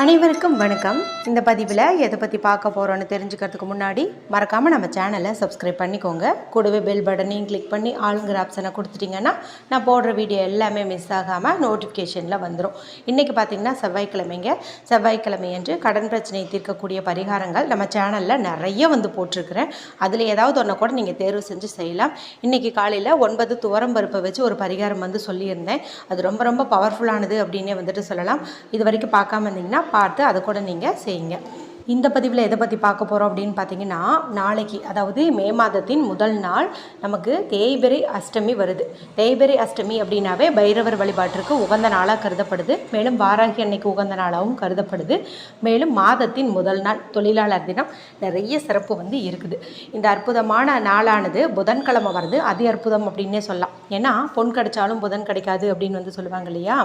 அனைவருக்கும் வணக்கம். இந்த பதிவில் எதை பற்றி பார்க்க போகிறோன்னு தெரிஞ்சுக்கிறதுக்கு முன்னாடி மறக்காமல் நம்ம சேனலை சப்ஸ்கிரைப் பண்ணிக்கோங்க. கூடவே பெல் பட்டனையும் கிளிக் பண்ணி ஆளுங்கிற ஆப்ஷனை கொடுத்துட்டிங்கன்னா நான் போடுற வீடியோ எல்லாமே மிஸ் ஆகாமல் நோட்டிஃபிகேஷனில் வந்துடும் இன்றைக்கி பார்த்திங்கன்னா செவ்வாய்க்கிழமைங்க. செவ்வாய்க்கிழமை என்று கடன் பிரச்சனையை தீர்க்கக்கூடிய பரிகாரங்கள் நம்ம சேனலில் நிறைய வந்து போட்டிருக்கிறேன். அதில் ஏதாவது ஒன்றை கூட நீங்கள் தேர்வு செஞ்சு செய்யலாம். இன்றைக்கி காலையில் ஒன்பது துவரம் பருப்பை வச்சு ஒரு பரிகாரம் வந்து சொல்லியிருந்தேன். அது ரொம்ப ரொம்ப பவர்ஃபுல்லானது அப்படின்னே வந்துட்டு சொல்லலாம். இது வரைக்கும் பார்க்காம இருந்தீங்கன்னா பார்த்து அதை கூட நீங்கள் செய்யுங்க. இந்த பதிவில் எதை பற்றி பார்க்க போகிறோம் அப்படின்னு பார்த்தீங்கன்னா நாளைக்கு அதாவது மே மாதத்தின் முதல் நாள் நமக்கு தேய்பிரை அஷ்டமி வருது. தேய்பிரை அஷ்டமி அப்படின்னாவே பைரவர் வழிபாட்டிற்கு உகந்த நாளாக கருதப்படுது. மேலும் வாராகி அன்னைக்கு உகந்த நாளாகவும் கருதப்படுது. மேலும் மாதத்தின் முதல் நாள் தொழிலாளர் தினம் நிறைய சிறப்பு வந்து இருக்குது. இந்த அற்புதமான நாளானது புதன்கிழமை வருது. அதி அற்புதம் அப்படின்னே சொல்லலாம். ஏன்னா பொன் கிடைச்சாலும் புதன் கிடைக்காது அப்படின்னு வந்து சொல்லுவாங்க இல்லையா?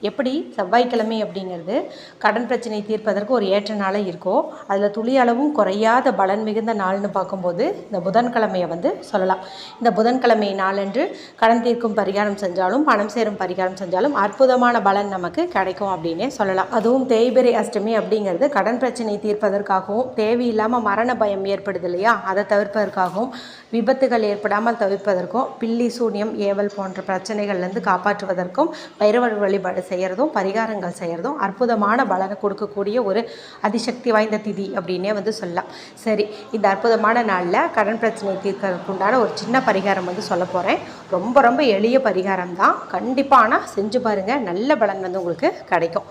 எப்படி? செவ்வாய்க்கிழமை அப்படிங்கிறது கடன் பிரச்சனை தீர்ப்பதற்கு ஒரு ஏற்ற நாளாக இருக்கோ அதில் துளி அளவும் குறையாத பலன் மிகுந்த நாள்னு பார்க்கும்போது இந்த புதன்கிழமையை வந்து சொல்லலாம். இந்த புதன்கிழமை நாளன்று கடன் தீர்க்கும் பரிகாரம் செஞ்சாலும் பணம் சேரும் பரிகாரம் செஞ்சாலும் அற்புதமான பலன் நமக்கு கிடைக்கும் அப்படின்னே சொல்லலாம். அதுவும் தேய்பிரை அஷ்டமி அப்படிங்கிறது கடன் பிரச்சனை தீர்ப்பதற்காகவும் தேவையில்லாமல் மரண பயம் ஏற்படுது இல்லையா? அதை தவிர்ப்பதற்காகவும் விபத்துகள் ஏற்படாமல் தவிர்ப்பதற்கும் பில்லி சூன்யம் ஏவல் போன்ற பிரச்சனைகள்லேருந்து காப்பாற்றுவதற்கும் பைரவர் வழிபாடு செய்கிறதும் பரிகாரங்கள் செய்கிறதும் அற்புதமான பலனை கொடுக்கக்கூடிய ஒரு அதிசக்தி வாய்ந்த திதி அப்படின்னே வந்து சொல்லலாம். சரி இந்த அற்புதமான நாளில் கடன் பிரச்சனை தீர்க்கறதுக்கு உண்டான ஒரு சின்ன பரிகாரம் வந்து சொல்ல போகிறேன் ரொம்ப ரொம்ப எளிய பரிகாரம் தான் கண்டிப்பாக ஆனால் செஞ்சு பாருங்கள் நல்ல பலன் வந்து உங்களுக்கு கிடைக்கும்.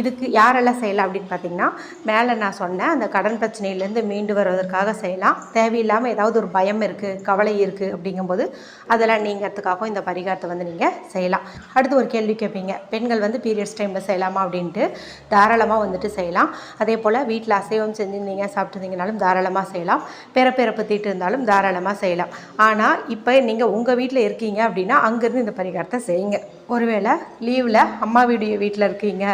இதுக்கு யாரெல்லாம் செய்யலாம் அப்படின்னு பார்த்தீங்கன்னா மேலே நான் சொன்னேன் அந்த கடன் பிரச்சனையிலேருந்து மீண்டு வருவதற்காக செய்யலாம். தேவையில்லாமல் ஏதாவது ஒரு பயம் இருக்குது கவலை இருக்குது அப்படிங்கும்போது அதெல்லாம் நீங்கிறதுக்காகவும் இந்த பரிகாரத்தை வந்து நீங்கள் செய்யலாம். அடுத்து ஒரு கேள்வி கேட்பீங்க. பெண்கள் வந்து பீரியட்ஸ் டைமில் செய்யலாமா அப்படின்ட்டு தாராளமாக வந்துட்டு செய்யலாம். அதே போல் வீட்டில் அசைவம் செஞ்சுருந்தீங்க சாப்பிட்டுருந்தீங்கனாலும் தாராளமாக செய்யலாம். பிறப்பிறப்பு தீட்டு இருந்தாலும் தாராளமாக செய்யலாம். ஆனால் இப்போ நீங்கள் உங்கள் வீட்டில் இருக்கீங்க அப்படின்னா அங்கேருந்து இந்த பரிகாரத்தை செய்யுங்க. ஒருவேளை லீவில் அம்மா வீடு வீட்டில் இருக்கீங்க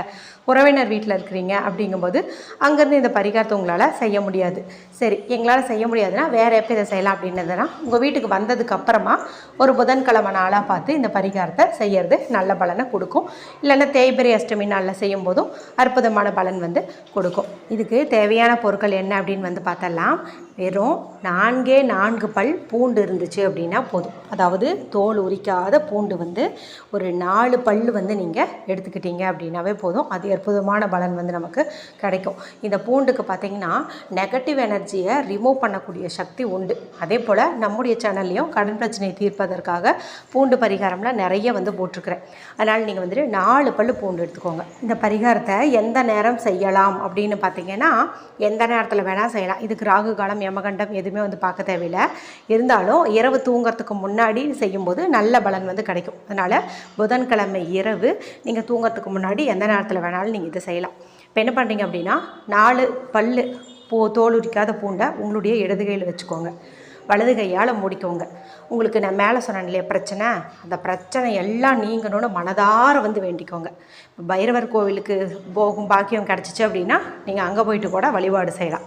உறவினர் வீட்டில் இருக்கிறீங்க அப்படிங்கும்போது அங்கேருந்து இந்த பரிகாரத்தை உங்களால் செய்ய முடியாது. சரி எங்களால் செய்ய முடியாதுன்னா வேறு எப்போ இதை செய்யலாம் அப்படின்னதுன்னா உங்கள் வீட்டுக்கு வந்ததுக்கு அப்புறமா ஒரு புதன்கிழமை நாளாக பார்த்து இந்த பரிகாரத்தை செய்யறது நல்ல பலனை கொடுக்கும். இல்லைன்னா தேய்பிரி அஷ்டமி நாளில் செய்யும் போதும் அற்புதமான பலன் வந்து கொடுக்கும். இதுக்கு தேவையான பொருட்கள் என்ன அப்படின்னு வந்து பார்த்தலாம். வெறும் நான்கே நான்கு பல் பூண்டு இருந்துச்சு அப்படின்னா போதும். அதாவது தோல் உரிக்காத பூண்டு வந்து ஒரு நாலு பல் வந்து நீங்கள் எடுத்துக்கிட்டீங்க அப்படின்னாவே போதும். அது அற்புதமான பலன் வந்து நமக்கு கிடைக்கும். இந்த பூண்டுக்கு பார்த்தீங்கன்னா நெகட்டிவ் எனர்ஜியை ரிமூவ் பண்ணக்கூடிய சக்தி உண்டு. அதே போல் நம்முடைய சேனல்லையும் கடன் பிரச்சனை தீர்ப்பதற்காக பூண்டு பரிகாரம்லாம் நிறைய வந்து போட்டிருக்கிறேன். அதனால் நீங்கள் வந்துட்டு நாலு பல் பூண்டு எடுத்துக்கோங்க. இந்த பரிகாரத்தை எந்த நேரம் செய்யலாம் அப்படின்னு பார்த்தீங்கன்னா எந்த நேரத்தில் வேணால் செய்யலாம். இதுக்கு ராகு காலம் யமகண்டம் எதுவுமே வந்து பார்க்க தேவையில்லை. இருந்தாலும் இரவு தூங்குறதுக்கு முன்னாடி செய்யும்போது நல்ல பலன் வந்து கிடைக்கும். அதனால் புதன்கிழமை இரவு நீங்கள் தூங்கிறதுக்கு முன்னாடி எந்த நேரத்தில் வேணாலும் நீங்கள் இதை செய்யலாம். இப்போ என்ன பண்ணுறீங்க அப்படின்னா நாலு பல் பூ தோல் உரிக்காத பூண்டை உங்களுடைய இடது கையில் வச்சுக்கோங்க. வலது கையால் மூடிக்கோங்க. உங்களுக்கு நான் மேலே சொன்னேன் இல்லையா பிரச்சனை? அந்த பிரச்சனை எல்லாம் நீங்கணும்னு மனதார வந்து வேண்டிக்கோங்க. பைரவர் கோவிலுக்கு போகும் பாக்கியம் கிடச்சிச்சு அப்படின்னா நீங்கள் அங்கே போயிட்டு கூட வழிபாடு செய்யலாம்.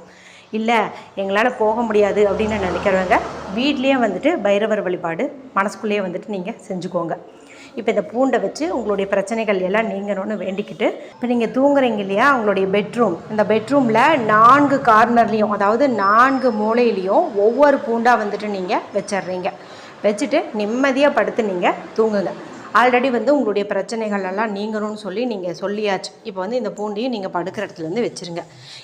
இல்லை எங்களால் போக முடியாது அப்படின்னு நினைக்கிறவங்க வீட்லேயே வந்துட்டு பைரவர் வழிபாடு மனசுக்குள்ளேயே வந்துட்டு நீங்கள் செஞ்சுக்கோங்க. இப்போ இந்த பூண்டை வச்சு உங்களுடைய பிரச்சனைகள் எல்லாம் நீங்கணும்னு வேண்டிக்கிட்டு இப்போ நீங்கள் தூங்குறீங்க இல்லையா உங்களுடைய பெட்ரூம் இந்த பெட்ரூமில் நான்கு கார்னர்லேயும் அதாவது நான்கு மூலையிலையும் ஒவ்வொரு பூண்டாக வந்துட்டு நீங்கள் வச்சிடுறீங்க. வச்சுட்டு நிம்மதியாக படுத்து நீங்கள் தூங்குங்க. ஆல்ரெடி வந்து உங்களுடைய பிரச்சனைகள் எல்லாம் நீங்கணும்னு சொல்லி நீங்கள் சொல்லியாச்சு. இப்போ வந்து இந்த பூண்டையும் நீங்கள் படுக்கிற இடத்துல வந்து வச்சுருங்க.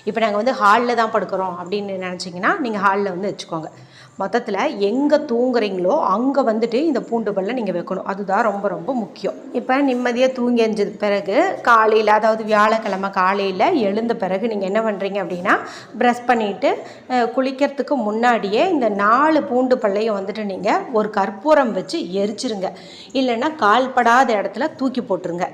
இப்போ நாங்கள் வந்து ஹாலில் தான் படுக்கிறோம் அப்படின்னு நினச்சிங்கன்னா நீங்கள் ஹாலில் வந்து வச்சுக்கோங்க. மொத்தத்தில் எங்கே தூங்குறீங்களோ அங்கே வந்துட்டு இந்த பூண்டு பல்ல நீங்கள் வைக்கணும். அதுதான் ரொம்ப ரொம்ப முக்கியம். இப்போ நிம்மதியாக தூங்கி எஞ்சது பிறகு காலையில் அதாவது வியாழக்கிழமை காலையில் எழுந்த பிறகு நீங்கள் என்ன பண்ணுறீங்க அப்படின்னா ப்ரெஷ் பண்ணிவிட்டு குளிக்கிறதுக்கு முன்னாடியே இந்த நாலு பூண்டு பல்லையும் வந்துட்டு நீங்கள் ஒரு கற்பூரம் வச்சு எரிச்சிருங்க. இல்லைன்னா கால்படாத இடத்துல தூக்கி போட்டுருங்க.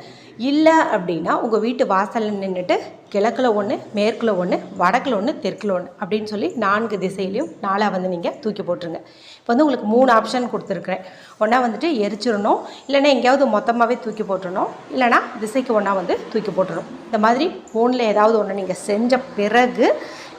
இல்லை அப்படின்னா உங்கள் வீட்டு வாசலில் நின்றுட்டு கிழக்கில் ஒன்று மேற்கில் ஒன்று வடக்கில் ஒன்று தெற்கில் ஒன்று அப்படின்னு சொல்லி நான்கு திசையிலையும் நாளாக வந்து நீங்கள் தூக்கி போட்டுருங்க. இப்போ வந்து உங்களுக்கு மூணு ஆப்ஷன் கொடுத்துருக்குறேன். ஒன்றா வந்துட்டு எரிச்சிடணும். இல்லைன்னா எங்கேயாவது மொத்தமாகவே தூக்கி போட்டுடணும். இல்லைனா திசைக்கு ஒன்றா வந்து தூக்கி போட்டுடணும். இந்த மாதிரி ஃபோனில் ஏதாவது ஒன்று நீங்கள் செஞ்ச பிறகு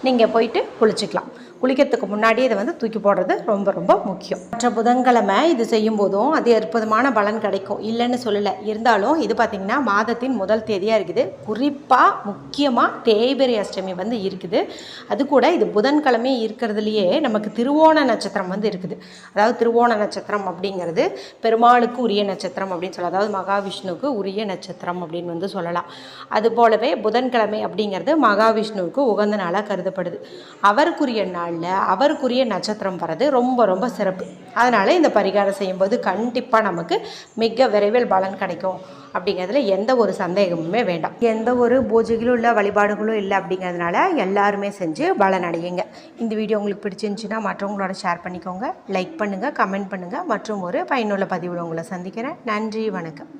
நீங்கள் போயிட்டு குளிச்சிக்கலாம். குளிக்கிறதுக்கு முன்னாடி இதை வந்து தூக்கி போடுறது ரொம்ப ரொம்ப முக்கியம். மற்ற புதன்கிழமை இது செய்யும் போதும் அது அற்புதமான பலன் கிடைக்கும். இல்லைன்னு சொல்லலை. இருந்தாலும் இது பார்த்திங்கன்னா மாதத்தின் முதல் தேதியாக இருக்குது. குறிப்பாக முக்கியமாக தேய்பிரை அஷ்டமி வந்து இருக்குது. அது கூட இது புதன்கிழமை இருக்கிறதுலையே நமக்கு திருவோண நட்சத்திரம் வந்து இருக்குது. அதாவது திருவோண நட்சத்திரம் அப்படிங்கிறது பெருமாளுக்கு உரிய நட்சத்திரம் அப்படின்னு சொல்லலாம். அதாவது மகாவிஷ்ணுவுக்கு உரிய நட்சத்திரம் அப்படின்னு வந்து சொல்லலாம். அது போலவே புதன்கிழமை அப்படிங்கிறது மகாவிஷ்ணுவுக்கு உகந்த நாளாக கருதப்படுது. அவருக்குரிய நாள் நாளில் அவருக்குரிய நட்சத்திரம் வர்றது ரொம்ப ரொம்ப சிறப்பு. அதனால் இந்த பரிகாரம் செய்யும்போது கண்டிப்பாக நமக்கு மிக விரைவில் பலன் கிடைக்கும் அப்படிங்கிறதுல எந்த ஒரு சந்தேகமுமே வேண்டாம். எந்த ஒரு பூஜைகளும் இல்லை வழிபாடுகளும் இல்லை அப்படிங்கிறதுனால எல்லாருமே செஞ்சு பலன் அடையுங்க. இந்த வீடியோ உங்களுக்கு பிடிச்சிருந்துச்சின்னா மற்றவங்களோட ஷேர் பண்ணிக்கோங்க. லைக் பண்ணுங்கள் கமெண்ட் பண்ணுங்கள் மற்றும் ஒரு பயனுள்ள பதிவில் உங்களை சந்திக்கிறேன். நன்றி வணக்கம்.